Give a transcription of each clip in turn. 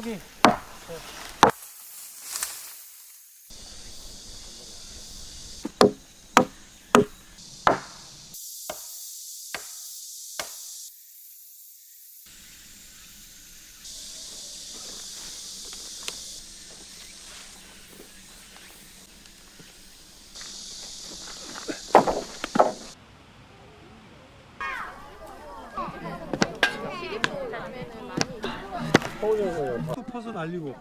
저기 또 퍼서 날리고.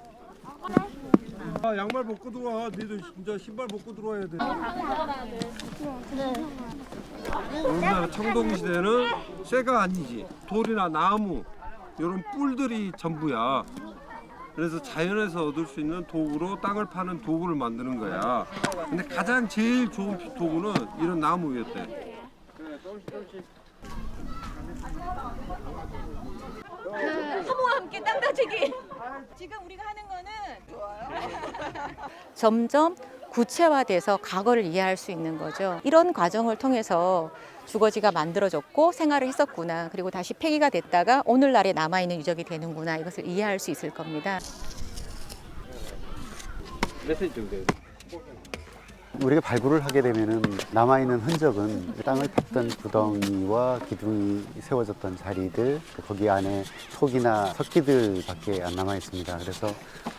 아 양말 벗고 들어와. 니들 진짜 신발 벗고 들어와야 돼. 우리나라 청동 시대는 쇠가 아니지. 돌이나 나무 이런 뿔들이 전부야. 그래서 자연에서 얻을 수 있는 도구로 땅을 파는 도구를 만드는 거야. 근데 가장 제일 좋은 도구는 이런 나무였대. 사모와 함께 땅 다지기. 지금 우리가 하는 거는 점점 구체화돼서 과거를 이해할 수 있는 거죠. 이런 과정을 통해서 주거지가 만들어졌고 생활을 했었구나. 그리고 다시 폐기가 됐다가 오늘날에 남아있는 유적이 되는구나. 이것을 이해할 수 있을 겁니다. 메시지 정도. 우리가 발굴을 하게 되면은 남아있는 흔적은 땅을 팠던 구덩이와 기둥이 세워졌던 자리들, 거기 안에 속이나 석기들밖에 안 남아 있습니다. 그래서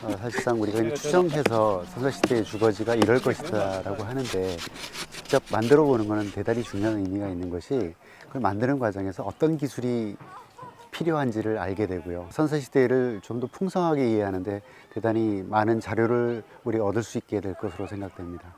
어, 사실상 우리가 추정해서 선사시대의 주거지가 이럴 것이다 라고 하는데 직접 만들어 보는 것은 대단히 중요한 의미가 있는 것이 그걸 만드는 과정에서 어떤 기술이 필요한지를 알게 되고요. 선사시대를 좀 더 풍성하게 이해하는데 대단히 많은 자료를 우리가 얻을 수 있게 될 것으로 생각됩니다.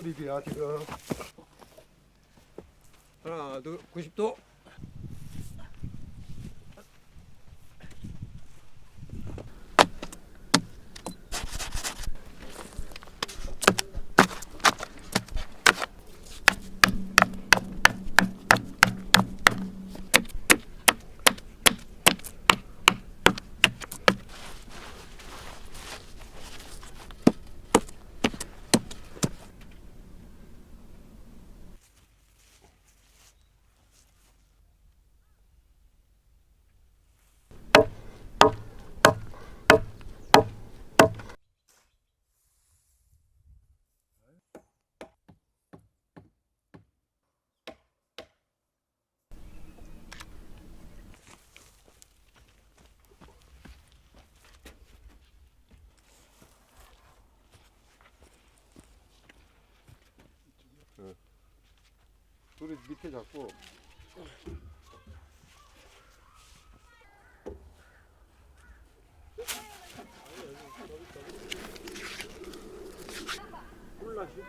리뷰야 지금. 하나, 둘, 90도. 둘이 밑에 잡고.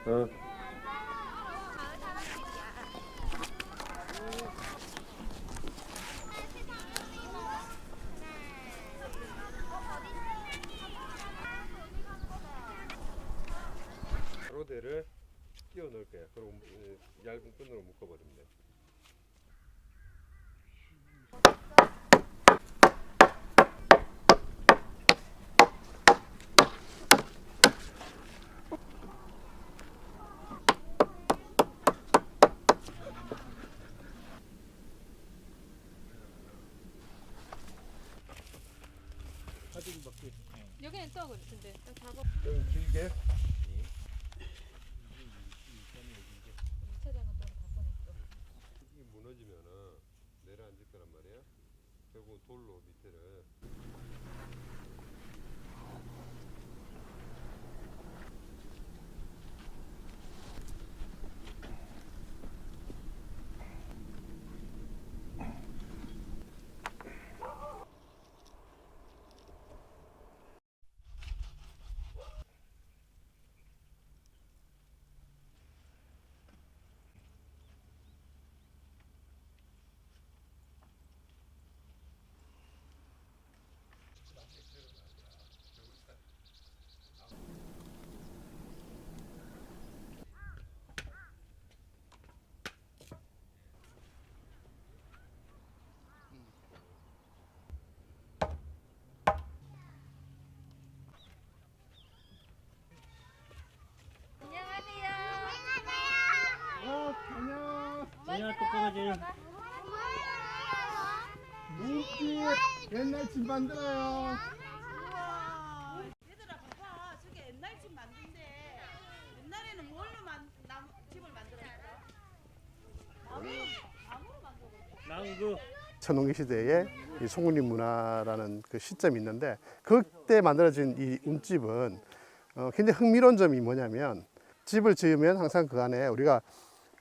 어. 가로대를 끼워 넣을 거야. 그럼 에, 얇은 끈으로 묶어버리면 돼. 여기는 또 그렇던데. 작업 좀 길게. 주차장은 또 바꾸네. 이게 무너지면은 내려앉을 거란 말이야. 결국 돌로 밑에를 묵집 옛날 집 만들어요. 얘들아 봐봐 저게 옛날 집 만든데 옛날에는 뭘로 만, 남, 집을 만들었어? 나무로 나무로 만들었어 나무 천홍기 시대에 이 송군리 문화라는 그 시점이 있는데 그때 만들어진 이 움집은 어, 굉장히 흥미로운 점이 뭐냐면 집을 지으면 항상 그 안에 우리가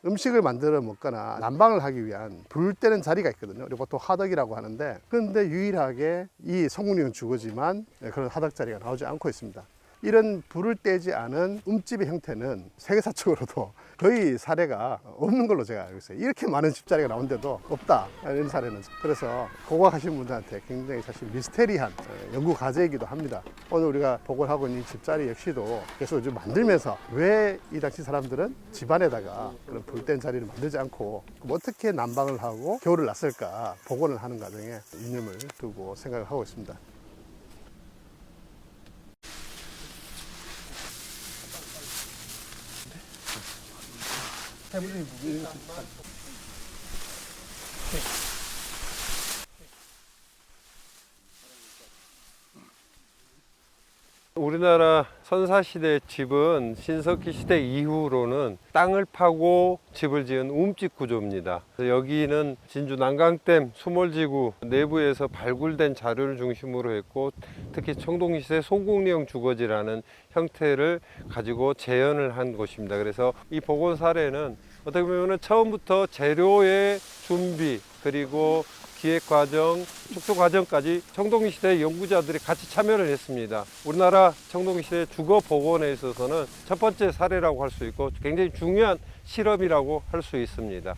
음식을 만들어 먹거나 난방을 하기 위한 불 때는 자리가 있거든요. 보통 화덕이라고 하는데 그런데 유일하게 이 송군리는 주거지만 그런 화덕 자리가 나오지 않고 있습니다. 이런 불을 떼지 않은 움집의 형태는 세계사적으로도 거의 사례가 없는 걸로 제가 알고 있어요. 이렇게 많은 집자리가 나온데도 없다. 이런 사례는. 그래서 고고하신 분들한테 굉장히 사실 미스테리한 어, 연구 과제이기도 합니다. 오늘 우리가 복원하고 있는 이 집자리 역시도 계속 요즘 만들면서 왜 이 당시 사람들은 집안에다가 그런 불뗀 자리를 만들지 않고 어떻게 난방을 하고 겨울을 났을까 복원을 하는 과정에 이념을 두고 생각을 하고 있습니다. 우리나라 선사시대 집은 신석기 시대 이후로는 땅을 파고 집을 지은 움집 구조입니다. 여기는 진주 난강댐 수몰지구 내부에서 발굴된 자료를 중심으로 했고 특히 청동시대 소국령 주거지라는 형태를 가지고 재현을 한 곳입니다. 그래서 이 복원 사례는 어떻게 보면 처음부터 재료의 준비 그리고 기획 과정, 축소 과정까지 청동기 시대 연구자들이 같이 참여를 했습니다. 우리나라 청동기 시대 주거 복원에 있어서는 첫 번째 사례라고 할 수 있고 굉장히 중요한 실험이라고 할 수 있습니다.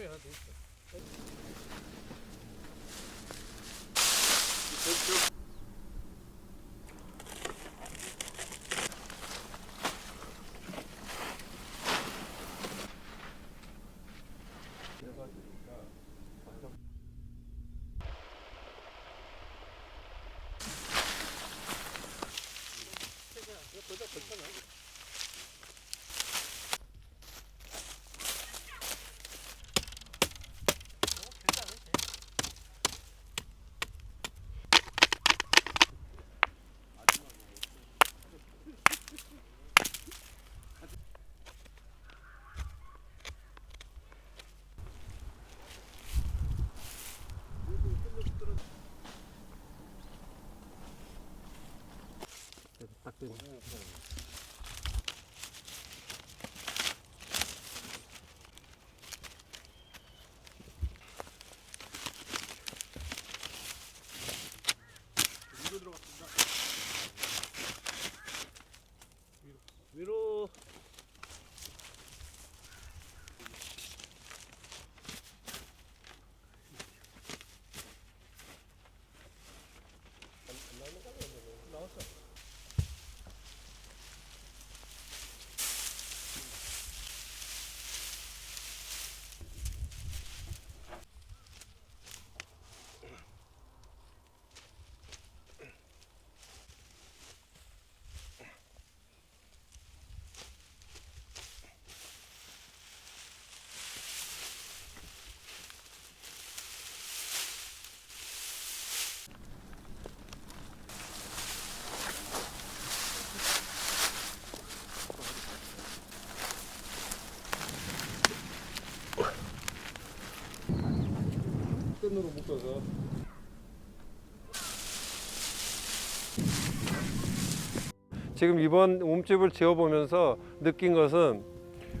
야, 됐어. ตื่น 끈으로 묶어서. 지금 이번 움집을 지어보면서 느낀 것은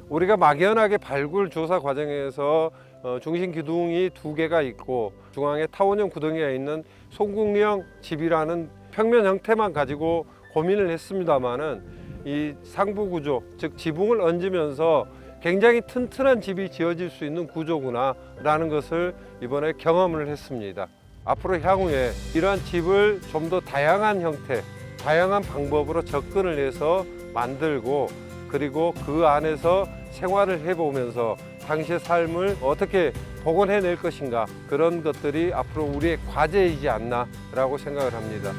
우리가 막연하게 발굴 조사 과정에서 어, 중심 기둥이 두 개가 있고 중앙에 타원형 구덩이가 있는 송궁령 집이라는 평면 형태만 가지고 고민을 했습니다마는 이 상부 구조 즉 지붕을 얹으면서 굉장히 튼튼한 집이 지어질 수 있는 구조구나 라는 것을 이번에 경험을 했습니다. 앞으로 향후에 이러한 집을 좀 더 다양한 형태, 다양한 방법으로 접근을 해서 만들고 그리고 그 안에서 생활을 해보면서 당시의 삶을 어떻게 복원해낼 것인가 그런 것들이 앞으로 우리의 과제이지 않나라고 생각을 합니다.